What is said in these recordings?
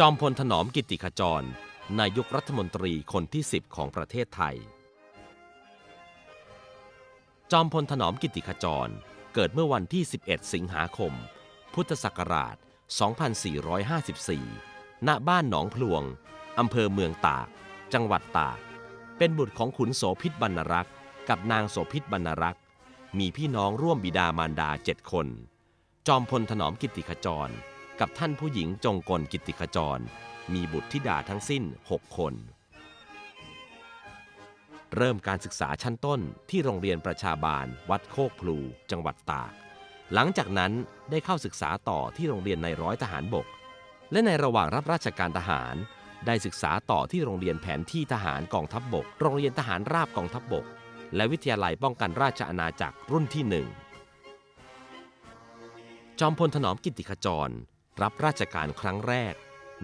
จอมพลถนอมกิติขจร นายกรัฐมนตรีคนที่ 10 ของประเทศไทย จอมพลถนอมกิติขจร เกิดเมื่อวันที่ 11 สิงหาคม พุทธศักราช 2454 ณ บ้านหนองพลวง อำเภอเมืองตาก จังหวัดตาก เป็นบุตรของขุนโสพิษบรรณรักษ์ กับนางโสพิษบรรณรักษ์ มีพี่น้องร่วมบิดามารดาเจ็ดคน จอมพลถนอมกิติขจร กับท่านผู้หญิงจงกลกิติขจร มีบุตรธิดาทั้งสิ้น 6 คน เริ่มการศึกษาชั้นต้นที่โรงเรียนประชาบาล วัดโคกพลู จังหวัดตาก หลังจากนั้นได้เข้าศึกษาต่อที่โรงเรียนในร้อยทหารบก และในระหว่างรับราชการทหาร ได้ศึกษาต่อที่โรงเรียนแผนที่ทหารกองทัพบบก โรงเรียนทหารราบกองทัพบบก และวิทยาลัยป้องกันราชอาณาจักรรุ่นที่หนึ่งจอมพลถนอมกิติขจร รับราชการครั้งแรก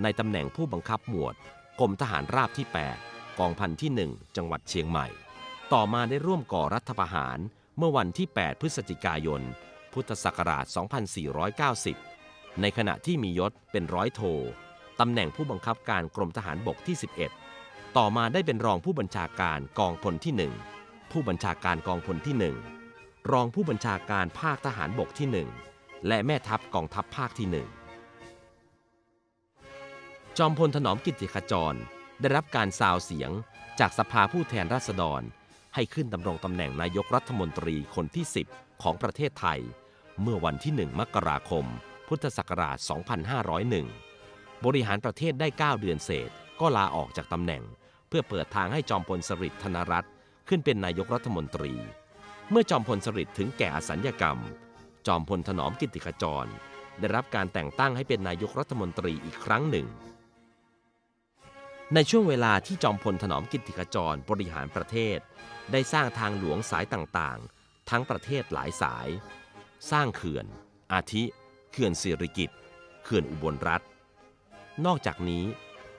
ในตำแหน่งผู้บังคับหมวดกรมทหารราบที่ 8 กองพันที่ 1 จังหวัดเชียงใหม่ ต่อมาได้ร่วมก่อรัฐประหารเมื่อวันที่ 8 พฤศจิกายน พุทธศักราช 2490 ในขณะที่มียศเป็นร้อยโทตำแหน่งผู้บังคับการกรมทหารบกที่ 11 ต่อมาได้เป็นรองผู้บัญชาการกองพลที่ 1 ผู้บัญชาการกองพลที่ 1 รองผู้บัญชาการภาคทหารบกที่ 1 และแม่ทัพกองทัพภาคที่หนึ่ง จอมพลถนอมกิติขจร ได้รับการซาวเสียงจากสภาผู้แทนราษฎร ให้ขึ้นดำรงตำแหน่งนายกรัฐมนตรีคนที่ 10 ของประเทศไทย เมื่อวันที่ 1 มกราคม พุทธศักราช 2501 บริหารประเทศได้ 9 เดือนเศษ ก็ลาออกจากตำแหน่ง เพื่อเปิดทางให้จอมพลสฤษดิ์ธนรัตน์ขึ้นเป็นนายกรัฐมนตรี เมื่อจอมพลสฤษดิ์ถึงแก่อสัญญกรรม จอมพลถนอมกิติขจร ได้รับการแต่งตั้งให้เป็นนายกรัฐมนตรีอีกครั้งหนึ่ง ในช่วงเวลาที่จอมพลถนอมกิติขจรบริหารประเทศ ได้สร้างทางหลวงสายต่างๆ ทั้งประเทศหลายสาย สร้างเขื่อน อาทิ เขื่อนสิริกิตเขื่อนอุบลรัฐ นอกจากนี้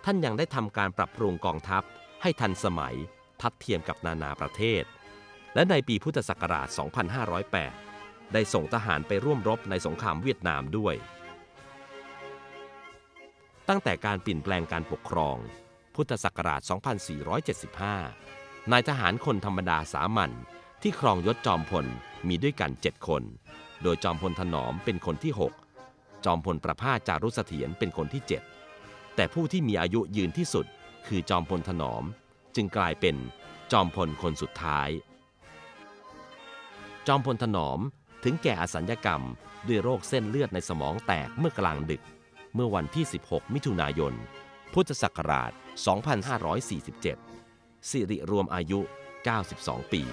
ท่านยังได้ทำการปรับปรุงกองทัพให้ทันสมัยทัดเทียมกับนานาประเทศ และในปีพุทธศักราช 2508 ได้ส่งทหารไปร่วมรบในสงครามเวียดนามด้วย ตั้งแต่การเปลี่ยนแปลงการปกครอง พุทธศักราช 2475 นายทหารคนธรรมดาสามัญที่ครองยศจอมพลมีด้วยกัน 7 คน โดยจอมพลถนอมเป็นคนที่ 6 จอมพลประภาสจารุเสถียรเป็นคนที่ 7 แต่ผู้ที่มีอายุยืนที่สุดคือจอมพลถนอม จึงกลายเป็นจอมพลคนสุดท้าย จอมพลถนอมถึงแก่อสัญญกรรมด้วยโรคเส้นเลือดในสมองแตกเมื่อกลางดึก เมื่อวันที่ 16 มิถุนายน พุทธศักราช 2547 สิริรวมอายุ 92 ปี